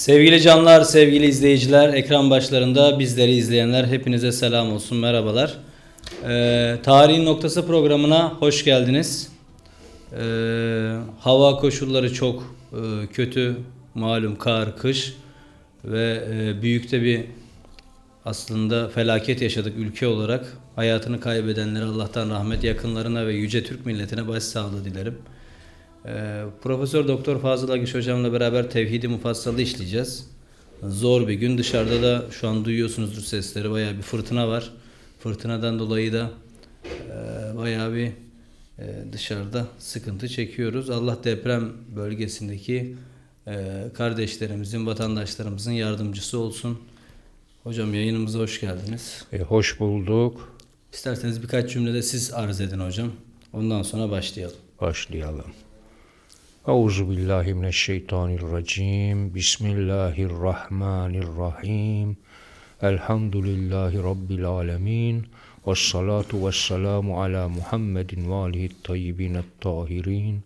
Sevgili canlar, sevgili izleyiciler, ekran başlarında bizleri izleyenler hepinize selam olsun, merhabalar. Ee, Tarihin Noktası programına hoş geldiniz. Ee, hava koşulları çok e, kötü, malum kar, kış ve e, büyük bir aslında felaket yaşadık ülke olarak. Hayatını kaybedenlere Allah'tan rahmet, yakınlarına ve yüce Türk milletine başsağlığı dilerim. Ee, Profesör Doktor Fazıl Agış hocamla beraber tevhidi mufassalı işleyeceğiz. Zor bir gün. Dışarıda da şu an duyuyorsunuzdur sesleri. Bayağı bir fırtına var. Fırtınadan dolayı da e, bayağı bir e, dışarıda sıkıntı çekiyoruz. Allah deprem bölgesindeki e, kardeşlerimizin, vatandaşlarımızın yardımcısı olsun. Hocam yayınımıza hoş geldiniz. E, hoş bulduk. İsterseniz birkaç cümlede siz arz edin hocam. Ondan sonra başlayalım. Başlayalım. Euzu billahi mineşşeytanirracim. Bismillahirrahmanirrahim. Elhamdülillahi rabbil alamin. Ves salatu ves selamu ala Muhammedin ve alihi tayyibin tahirin.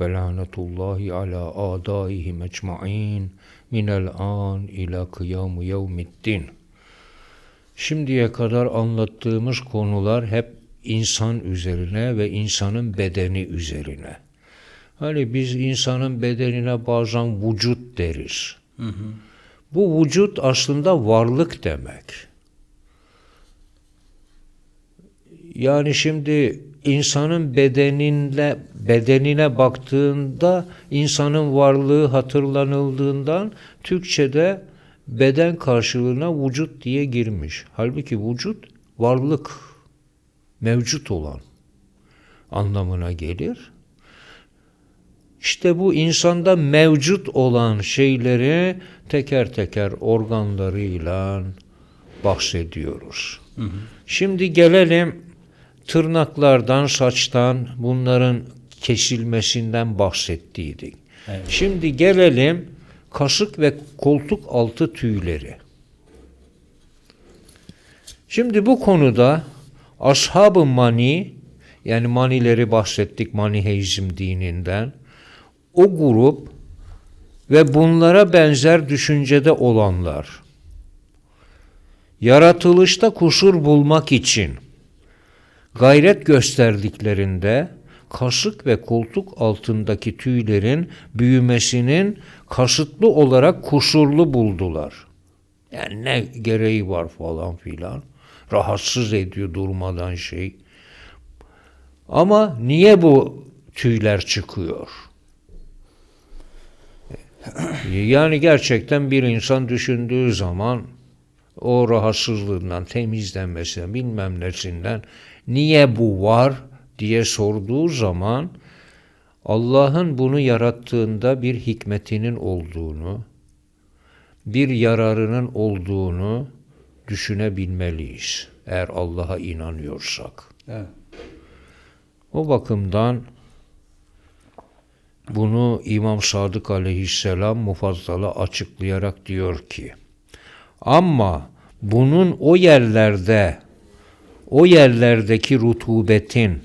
Ve lanetullahi ala adaihim ecmain. Minel an ila kıyamu yevmiddin. Şimdiye kadar anlattığımız konular hep insan üzerine ve insanın bedeni üzerine. Hani biz insanın bedenine bazen vücut deriz. Bu vücut aslında varlık demek. Yani şimdi insanın bedeninle bedenine baktığında insanın varlığı hatırlanıldığından Türkçe'de beden karşılığına vücut diye girmiş. Halbuki vücut varlık, mevcut olan anlamına gelir. İşte bu insanda mevcut olan şeyleri teker teker organlarıyla bahsediyoruz. Şimdi gelelim tırnaklardan, saçtan, bunların kesilmesinden bahsettiydik. Evet. Şimdi gelelim kasık ve koltuk altı tüyleri. Şimdi bu konuda ashab-ı mani yani manileri bahsettik maniheizm dininden o grup ve bunlara benzer düşüncede olanlar yaratılışta kusur bulmak için gayret gösterdiklerinde kasık ve koltuk altındaki tüylerin büyümesinin kasıtlı olarak kusurlu buldular. Yani ne gereği var falan filan. Rahatsız ediyor durmadan şey. Ama niye bu tüyler çıkıyor? Yani gerçekten bir insan düşündüğü zaman o rahatsızlığından, temizlenmesinden, bilmem nesinden niye bu var diye sorduğu zaman Allah'ın bunu yarattığında bir hikmetinin olduğunu, bir yararının olduğunu düşünebilmeliyiz. Eğer Allah'a inanıyorsak. Evet. O bakımdan bunu İmam Sadık aleyhisselam mufazzala açıklayarak diyor ki ama bunun o yerlerde o yerlerdeki rutubetin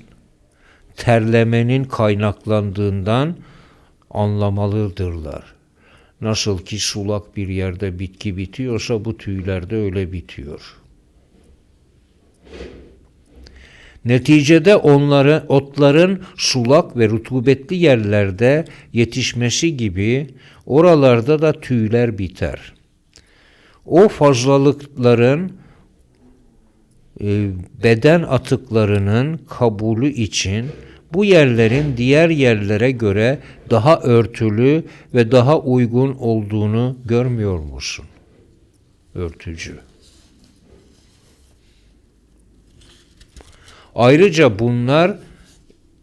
terlemenin kaynaklandığından anlamalıdırlar. Nasıl ki sulak bir yerde bitki bitiyorsa bu tüylerde öyle bitiyor. Neticede onları otların sulak ve rutubetli yerlerde yetişmesi gibi oralarda da tüyler biter. O fazlalıkların e, beden atıklarının kabulü için bu yerlerin diğer yerlere göre daha örtülü ve daha uygun olduğunu görmüyor musun? Örtücü. Ayrıca bunlar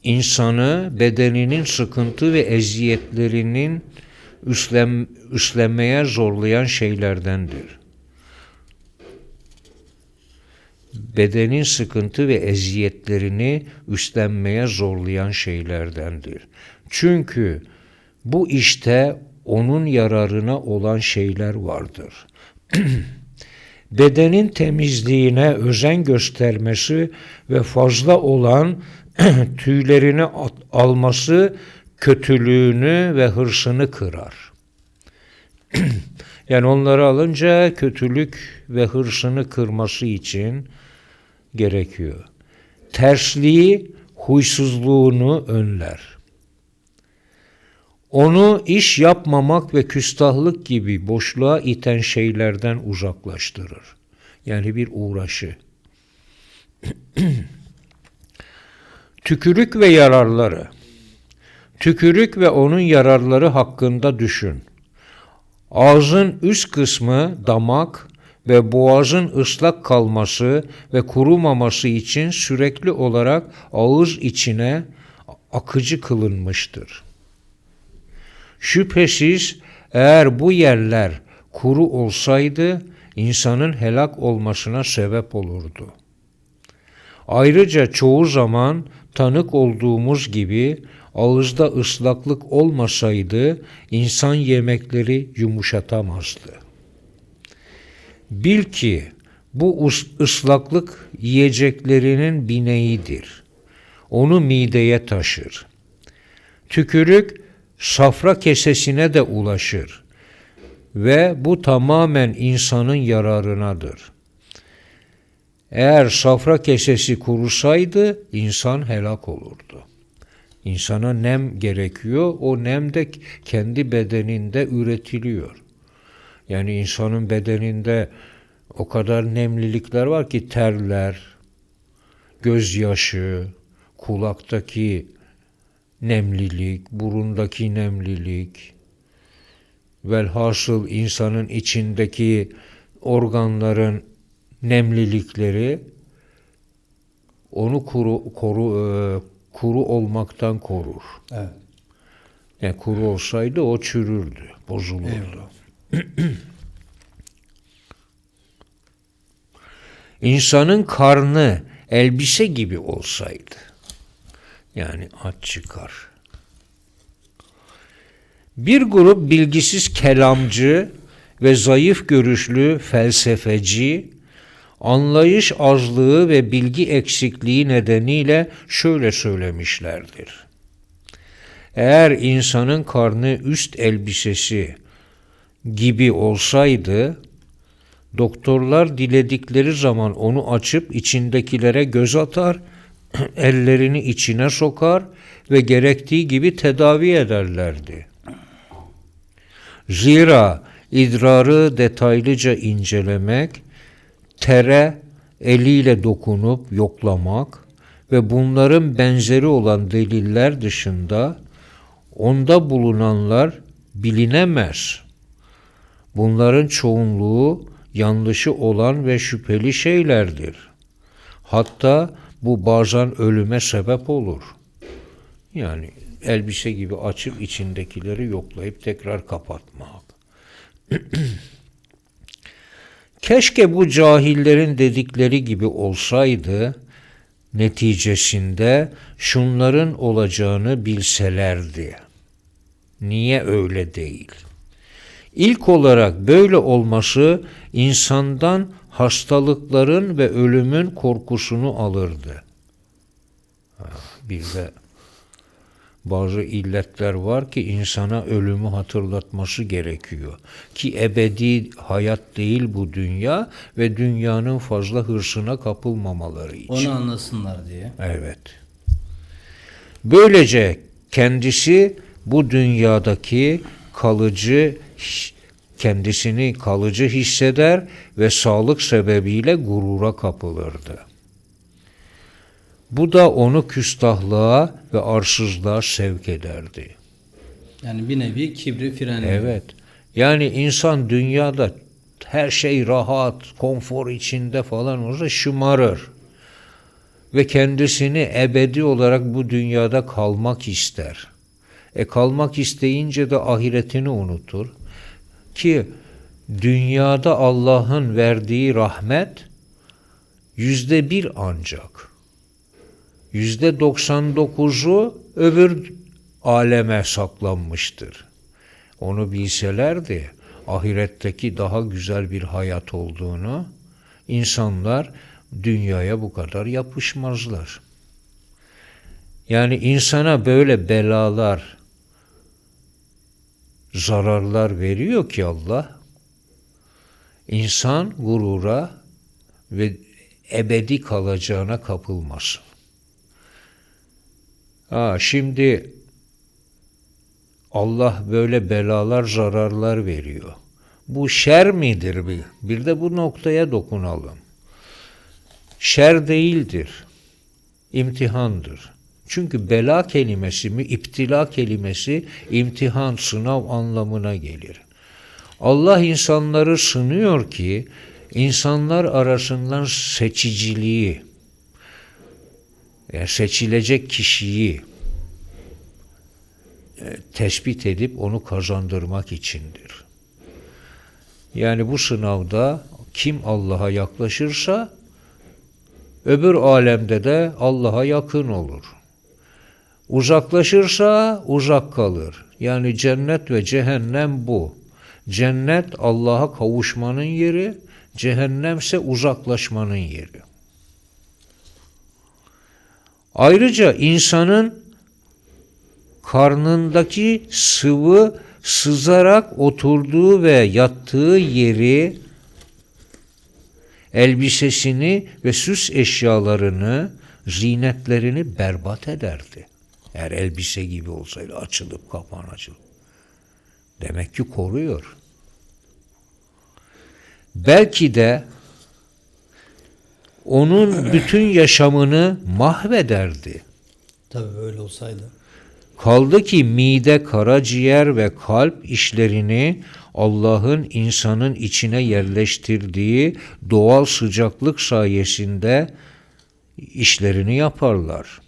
insanı bedeninin sıkıntı ve eziyetlerinin üstlen, üstlenmeye zorlayan şeylerdendir. Bedenin sıkıntı ve eziyetlerini üstlenmeye zorlayan şeylerdendir. Çünkü bu işte onun yararına olan şeyler vardır. bedenin temizliğine özen göstermesi ve fazla olan tüylerini alması kötülüğünü ve hırsını kırar. Yani onları alınca kötülük ve hırsını kırması için gerekiyor. Tersliği, huysuzluğunu önler. Onu iş yapmamak ve küstahlık gibi boşluğa iten şeylerden uzaklaştırır. Yani bir uğraşı. Tükürük ve yararları. Tükürük ve onun yararları hakkında düşün. Ağzın üst kısmı damak ve boğazın ıslak kalması ve kurumaması için sürekli olarak ağız içine akıcı kılınmıştır. Şüphesiz eğer bu yerler kuru olsaydı insanın helak olmasına sebep olurdu. Ayrıca çoğu zaman tanık olduğumuz gibi ağızda ıslaklık olmasaydı insan yemekleri yumuşatamazdı. Bil ki bu ıs- ıslaklık yiyeceklerinin bineğidir. Onu mideye taşır. Tükürük safra kesesine de ulaşır ve bu tamamen insanın yararınadır. Eğer safra kesesi kurusaydı insan helak olurdu. İnsana nem gerekiyor. O nem de kendi bedeninde üretiliyor. Yani insanın bedeninde o kadar nemlilikler var ki terler, gözyaşı, kulaktaki nemlilik, burundaki nemlilik, velhasıl insanın içindeki organların nemlilikleri onu kuru, koru, e, kuru olmaktan korur. Evet. Yani kuru olsaydı o çürürdü, bozulurdu. Eyvallah. İnsanın karnı elbise gibi olsaydı, yani aç çıkar. Bir grup bilgisiz kelamcı ve zayıf görüşlü felsefeci, anlayış azlığı ve bilgi eksikliği nedeniyle şöyle söylemişlerdir. Eğer insanın karnı üst elbisesi gibi olsaydı, doktorlar diledikleri zaman onu açıp içindekilere göz atar, ellerini içine sokar ve gerektiği gibi tedavi ederlerdi. Zira idrarı detaylıca incelemek, tere eliyle dokunup yoklamak ve bunların benzeri olan deliller dışında onda bulunanlar bilinemez. Bunların çoğunluğu yanlışı olan ve şüpheli şeylerdir. Hatta bu bazen ölüme sebep olur. Yani elbise gibi açıp içindekileri yoklayıp tekrar kapatmak. Keşke bu cahillerin dedikleri gibi olsaydı, neticesinde şunların olacağını bilselerdi. Niye öyle değil? İlk olarak böyle olması insandan hastalıkların ve ölümün korkusunu alırdı. Bir de bazı illetler var ki insana ölümü hatırlatması gerekiyor. Ki ebedi hayat değil bu dünya ve dünyanın fazla hırsına kapılmamaları için. Onu anlasınlar diye. Evet. Böylece kendisi bu dünyadaki kalıcı kendisini kalıcı hisseder ve sağlık sebebiyle gurura kapılırdı. Bu da onu küstahlığa ve arsızlığa sevk ederdi. Yani bir nevi kibri frenliyor. Evet. Yani insan dünyada her şey rahat, konfor içinde falan olsa şımarır. Ve kendisini ebedi olarak bu dünyada kalmak ister. E kalmak isteyince de ahiretini unutur. Ki dünyada Allah'ın verdiği rahmet yüzde bir ancak. Yüzde 99'u öbür aleme saklanmıştır. Onu bilselerdi ahiretteki daha güzel bir hayat olduğunu insanlar dünyaya bu kadar yapışmazlar. Yani insana böyle belalar zararlar veriyor ki Allah insan gurura ve ebedi kalacağına kapılmasın. Ha, şimdi Allah böyle belalar, zararlar veriyor. Bu şer midir bir? Bir de bu noktaya dokunalım. Şer değildir. imtihandır. Çünkü bela kelimesi mi, iptila kelimesi imtihan, sınav anlamına gelir. Allah insanları sınıyor ki insanlar arasından seçiciliği, yani seçilecek kişiyi e, tespit edip onu kazandırmak içindir. Yani bu sınavda kim Allah'a yaklaşırsa öbür alemde de Allah'a yakın olur. Uzaklaşırsa uzak kalır. Yani cennet ve cehennem bu. Cennet Allah'a kavuşmanın yeri, cehennemse uzaklaşmanın yeri. Ayrıca insanın karnındaki sıvı sızarak oturduğu ve yattığı yeri, elbisesini ve süs eşyalarını, zinetlerini berbat ederdi. Eğer elbise gibi olsaydı açılıp kapan açılıp. Demek ki koruyor. Belki de onun bütün yaşamını mahvederdi. Tabii öyle olsaydı. Kaldı ki mide, karaciğer ve kalp işlerini Allah'ın insanın içine yerleştirdiği doğal sıcaklık sayesinde işlerini yaparlar.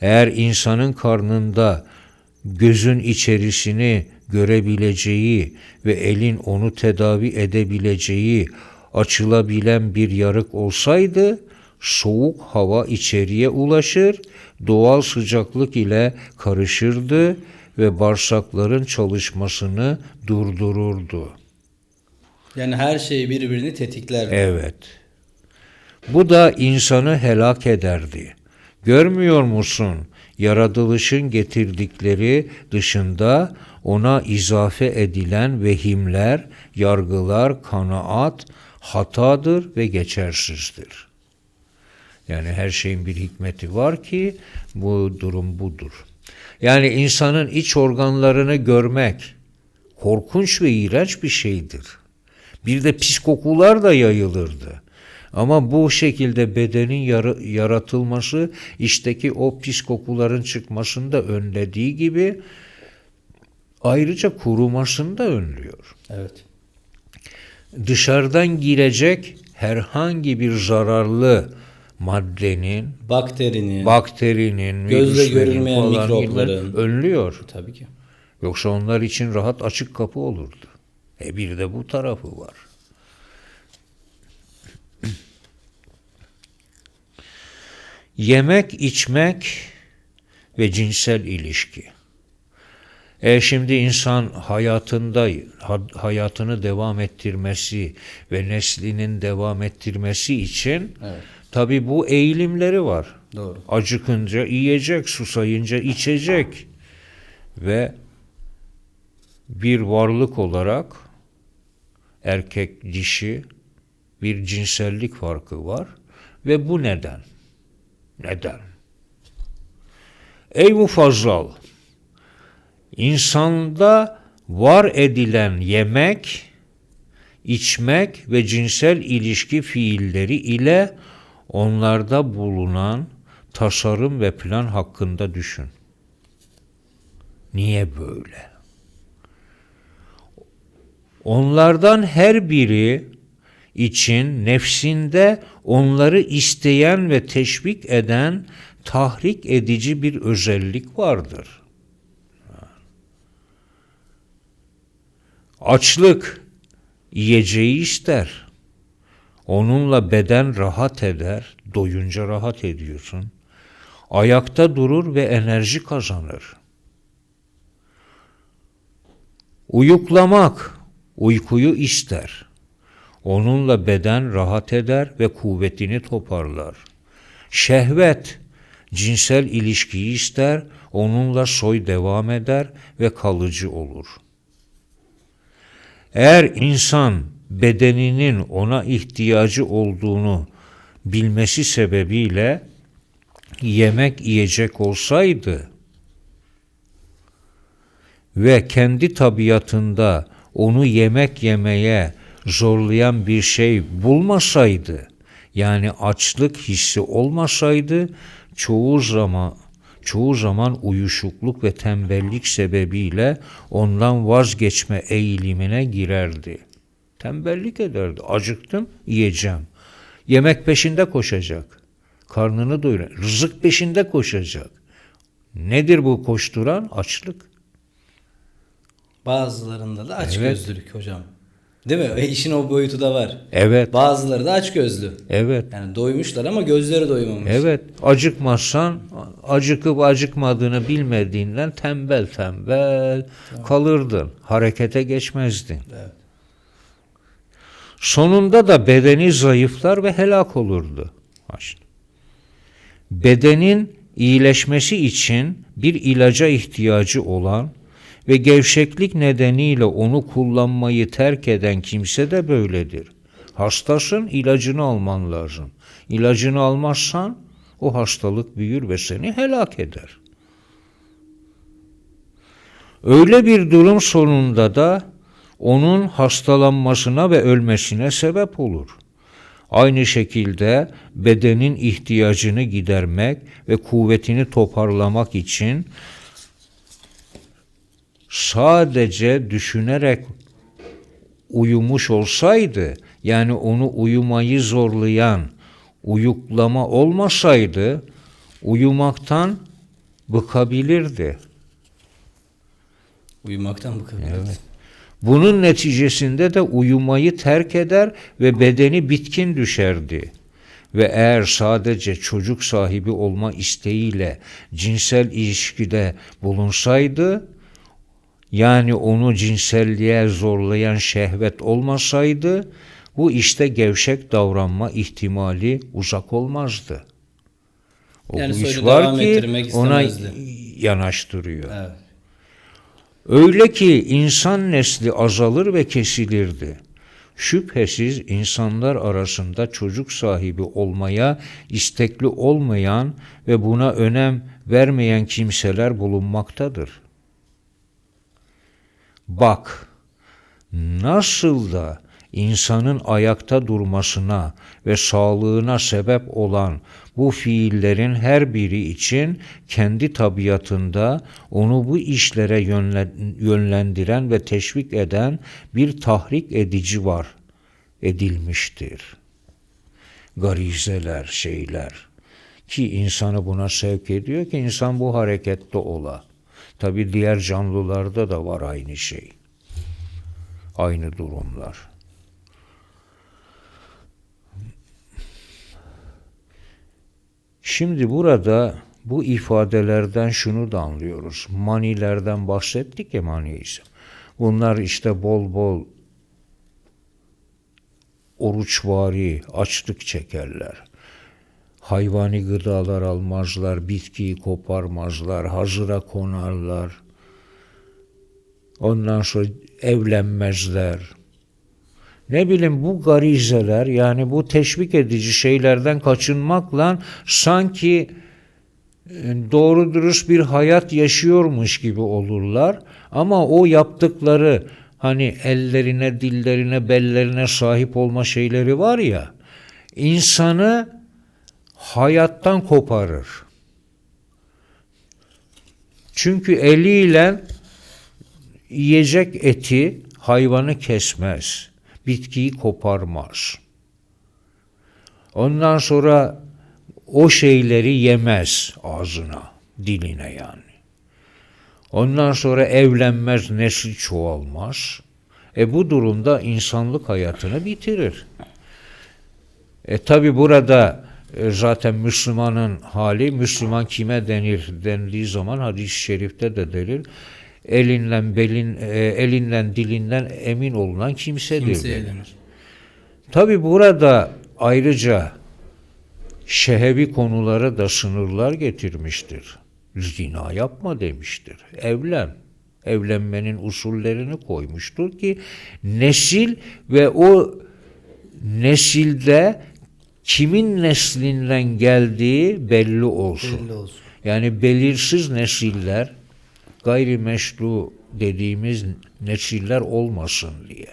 Eğer insanın karnında gözün içerisini görebileceği ve elin onu tedavi edebileceği açılabilen bir yarık olsaydı soğuk hava içeriye ulaşır, doğal sıcaklık ile karışırdı ve bağırsakların çalışmasını durdururdu. Yani her şey birbirini tetikler. Evet. Bu da insanı helak ederdi. Görmüyor musun? Yaratılışın getirdikleri dışında ona izafe edilen vehimler, yargılar, kanaat hatadır ve geçersizdir. Yani her şeyin bir hikmeti var ki bu durum budur. Yani insanın iç organlarını görmek korkunç ve iğrenç bir şeydir. Bir de pis kokular da yayılırdı. Ama bu şekilde bedenin yar- yaratılması işteki o pis kokuların çıkmasını da önlediği gibi ayrıca kurumasını da önlüyor. Evet. Dışarıdan girecek herhangi bir zararlı maddenin, Bakterinin. bakterinin, Gözle görülmeyen mikropların. önlüyor. Tabii ki. Yoksa onlar için rahat açık kapı olurdu. E bir de bu tarafı var. Yemek, içmek ve cinsel ilişki. E şimdi insan hayatında ha- hayatını devam ettirmesi ve neslinin devam ettirmesi için Evet. tabi bu eğilimleri var. Doğru. Acıkınca yiyecek, susayınca içecek ve bir varlık olarak erkek dişi bir cinsellik farkı var ve bu neden? Neden? Ey mufazzal! İnsanda var edilen yemek, içmek ve cinsel ilişki fiilleri ile onlarda bulunan tasarım ve plan hakkında düşün. Niye böyle? Onlardan her biri için nefsinde onları isteyen ve teşvik eden tahrik edici bir özellik vardır. Açlık yiyeceği ister. Onunla beden rahat eder, doyunca rahat ediyorsun. Ayakta durur ve enerji kazanır. Uyuklamak uykuyu ister. Onunla beden rahat eder ve kuvvetini toparlar. Şehvet cinsel ilişkiyi ister, onunla soy devam eder ve kalıcı olur. Eğer insan bedeninin ona ihtiyacı olduğunu bilmesi sebebiyle yemek yiyecek olsaydı ve kendi tabiatında onu yemek yemeye zorlayan bir şey bulmasaydı, yani açlık hissi olmasaydı çoğu zaman çoğu zaman uyuşukluk ve tembellik sebebiyle ondan vazgeçme eğilimine girerdi. Tembellik ederdi. Acıktım, yiyeceğim. Yemek peşinde koşacak. Karnını doyuran, rızık peşinde koşacak. Nedir bu koşturan? Açlık. Bazılarında da aç Evet. gözlülük hocam. Değil mi? E, işin o boyutu da var. Evet, Bazıları da aç gözlü. evet. Yani doymuşlar ama gözleri doymamış. Evet, acıkmazsan acıkıp acıkmadığını bilmediğinden tembel tembel kalırdın. Harekete geçmezdin. Evet. Sonunda da bedeni zayıflar ve helak olurdu. Bedenin iyileşmesi için bir ilaca ihtiyacı olan ve gevşeklik nedeniyle onu kullanmayı terk eden kimse de böyledir. Hastasın, ilacını alman lazım. İlacını almazsan o hastalık büyür ve seni helak eder. Öyle bir durum sonunda da onun hastalanmasına ve ölmesine sebep olur. Aynı şekilde bedenin ihtiyacını gidermek ve kuvvetini toparlamak için sadece düşünerek uyumuş olsaydı, yani onu uyumayı zorlayan uyuklama olmasaydı, uyumaktan bıkabilirdi. Uyumaktan bıkabilir. Evet. Bunun neticesinde de uyumayı terk eder ve bedeni bitkin düşerdi. Ve eğer sadece çocuk sahibi olma isteğiyle cinsel ilişkide bulunsaydı, yani onu cinselliğe zorlayan şehvet olmasaydı, bu işte gevşek davranma ihtimali uzak olmazdı. O Yani iş var ki ona yanaştırıyor. Evet. Öyle ki insan nesli azalır ve kesilirdi. Şüphesiz insanlar arasında çocuk sahibi olmaya istekli olmayan ve buna önem vermeyen kimseler bulunmaktadır. Bak, nasıl da insanın ayakta durmasına ve sağlığına sebep olan bu fiillerin her biri için kendi tabiatında onu bu işlere yönlen- yönlendiren ve teşvik eden bir tahrik edici var edilmiştir. Garizeler, şeyler ki insanı buna sevk ediyor ki insan bu harekette ola. Tabi diğer canlılarda da var aynı şey. Aynı durumlar. Şimdi burada bu ifadelerden şunu da anlıyoruz. Manilerden bahsettik ya maniyiz. Bunlar işte bol bol oruçvari açlık çekerler. Hayvani gıdalar almazlar, bitkiyi koparmazlar, hazıra konarlar. Ondan sonra evlenmezler. Ne bileyim bu garizeler yani bu teşvik edici şeylerden kaçınmakla sanki e, doğru dürüst bir hayat yaşıyormuş gibi olurlar. Ama o yaptıkları hani ellerine, dillerine, bellerine sahip olma şeyleri var ya insanı hayattan koparır. Çünkü eliyle yiyecek eti hayvanı kesmez. Bitkiyi koparmaz. Ondan sonra o şeyleri yemez ağzına, diline yani. Ondan sonra evlenmez, nesil çoğalmaz. E bu durumda insanlık hayatını bitirir. E tabi burada zaten Müslümanın hali, Müslüman kime denir dendiği zaman hadis-i şerifte de denir. Elinden, belin, e, elinden, dilinden emin olunan kimsedir. Kimseye denir. Tabi burada ayrıca şehevi konulara da sınırlar getirmiştir. Zina yapma demiştir. Evlen. evlenmenin usullerini koymuştur ki nesil ve o nesilde kimin neslinden geldiği belli olsun. Belli olsun. Yani belirsiz nesiller gayrimeşru dediğimiz nesiller olmasın diye.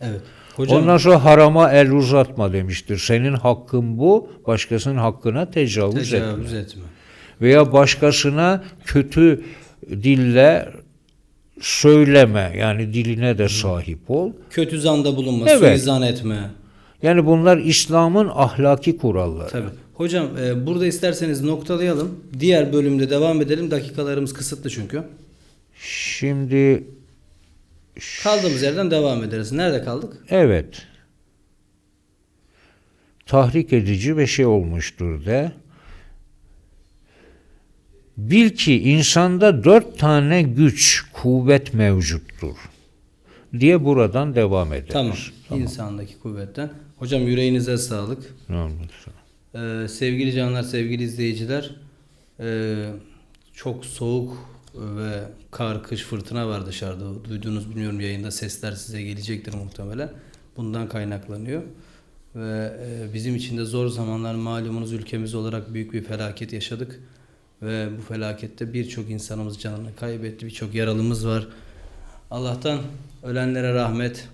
Evet. Hocam Ondan sonra harama el uzatma demiştir. Senin hakkın bu, başkasının hakkına tecavüz, etme. tecavüz etme. Veya başkasına kötü dille söyleme. Yani diline de sahip ol. Kötü zanda bulunma, Evet. suizan etme. Yani bunlar İslam'ın ahlaki kuralları. Tabii. Hocam e, burada isterseniz noktalayalım. Diğer bölümde devam edelim. Dakikalarımız kısıtlı çünkü. Şimdi Kaldığımız yerden devam ederiz. Nerede kaldık? Evet. Tahrik edici bir şey olmuştur de. Bil ki insanda dört tane güç, kuvvet mevcuttur. Diye buradan devam ederiz. Tamam. İnsandaki kuvvetten. Hocam yüreğinize sağlık. Ee, sevgili canlar, sevgili izleyiciler, ee, çok soğuk ve kar, kış, fırtına var dışarıda. Duyduğunuz bilmiyorum yayında sesler size gelecektir muhtemelen. Bundan kaynaklanıyor. Ve ee, bizim için de zor zamanlar malumunuz ülkemiz olarak büyük bir felaket yaşadık. Ve bu felakette birçok insanımız canını kaybetti. Birçok yaralımız var. Allah'tan ölenlere rahmet,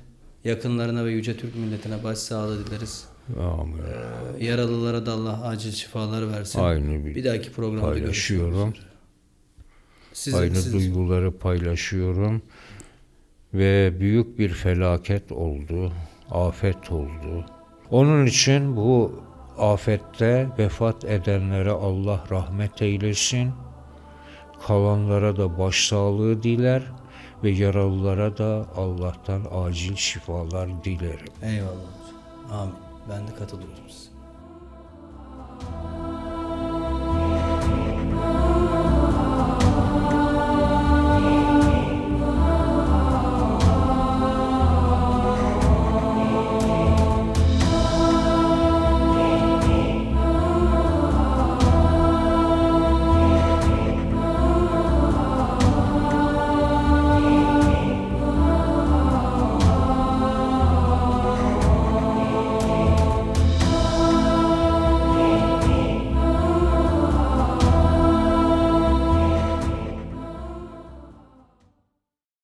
yakınlarına ve yüce Türk milletine başsağlığı dileriz. Amin. Ee, Yaralılara da Allah acil şifalar versin. Aynı bir Bir dahaki programda paylaşıyorum. görüşürüz. Siz, Aynı siz- duyguları paylaşıyorum. Ve büyük bir felaket oldu. Afet oldu. Onun için bu afette vefat edenlere Allah rahmet eylesin. Kalanlara da başsağlığı diler ve yaralılara da Allah'tan acil şifalar dilerim. Eyvallah. Amin. Ben de katılıyorum size.